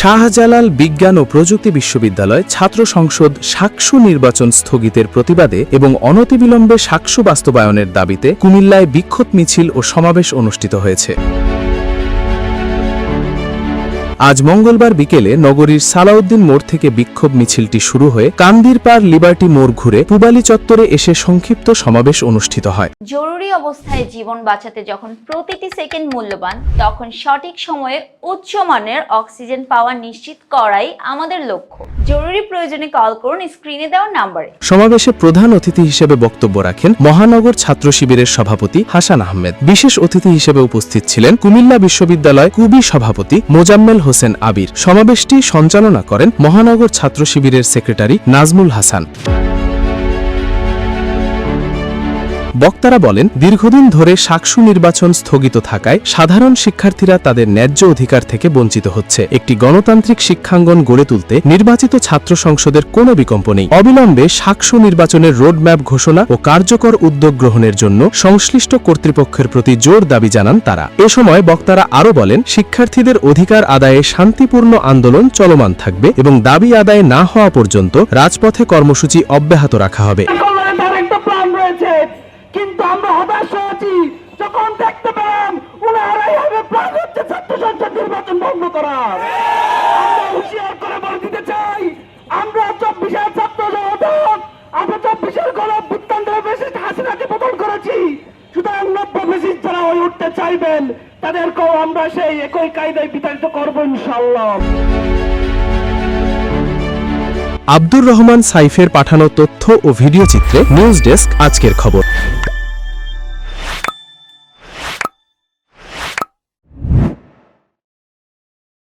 শাহজালাল বিজ্ঞান ও প্রযুক্তি বিশ্ববিদ্যালয় ছাত্র সংসদ সাকসু নির্বাচন স্থগিতের প্রতিবাদে এবং অনতিবিলম্বে সাকসু বাস্তবায়নের দাবিতে কুমিল্লায় বিক্ষোভ মিছিল ও সমাবেশ অনুষ্ঠিত হয়েছে। আজ মঙ্গলবার বিকেলে নগরীর সালাউদ্দিন মোড় থেকে বিক্ষোভ মিছিলটি শুরু হয়ে কান্দির পার লিবার্টি মোড় ঘুরে পুবালি চত্বরে এসে সংক্ষিপ্ত সমাবেশ অনুষ্ঠিত হয়। জরুরি অবস্থায় জীবন বাঁচাতে যখন প্রতিটি সেকেন্ড মূল্যবান, তখন সঠিক সময়ে উচ্চমানের অক্সিজেন পাওয়া নিশ্চিত করাই আমাদের লক্ষ্য। জরুরি প্রয়োজনে কল করুন স্ক্রিনে দেওয়া নাম্বারে সমাবেশে প্রধান অতিথি হিসেবে বক্তব্য রাখেন মহানগর ছাত্র শিবিরের সভাপতি হাসান আহমেদ। বিশেষ অতিথি হিসেবে উপস্থিত ছিলেন কুমিল্লা বিশ্ববিদ্যালয় কুবি সভাপতি মোজাম্মেল হোসেন আবির। সমাবেশটি সঞ্চালনা করেন মহানগর ছাত্র শিবিরের সেক্রেটারি নাজমুল হাসান। বক্তারা বলেন, দীর্ঘদিন ধরে সাকসু নির্বাচন স্থগিত থাকায় সাধারণ শিক্ষার্থীরা তাদের ন্যায্য অধিকার থেকে বঞ্চিত হচ্ছে। একটি গণতান্ত্রিক শিক্ষাঙ্গন গড়ে তুলতে নির্বাচিত ছাত্র সংসদের কোনো বিকল্প নেই। অবিলম্বে সাকসু নির্বাচনের রোডম্যাপ ঘোষণা ও কার্যকর উদ্যোগ গ্রহণের জন্য সংশ্লিষ্ট কর্তৃপক্ষের প্রতি জোর দাবি জানান তারা। এ সময় বক্তারা আরও বলেন, শিক্ষার্থীদের অধিকার আদায়ে শান্তিপূর্ণ আন্দোলন চলমান থাকবে এবং দাবি আদায় না হওয়া পর্যন্ত রাজপথে কর্মসূচি অব্যাহত রাখা হবে। কিন্তু আমরা হতাশ হয়েছি। যখন দেখতে পেলাম উনারাই হবে প্ল্যান হচ্ছে ছাত্র সংসদ নির্বাচন ভঙ্গ করার। আমরা হুঁশিয়ার করে দিতে চাই। আমরা চব্বিশের ছাত্র আমরা চব্বিশের হাসিনাকে করেছি। সুতরাং নব্য যারা হয়ে উঠতে চাইবেন, তাদেরকেও আমরা সেই একই কায়দায় বিতাড়িত করব ইনশাল্লাহ আব্দুর রহমান সাইফের পাঠানো তথ্য ও ভিডিও চিত্রে নিউজ ডেস্ক আজকের খবর।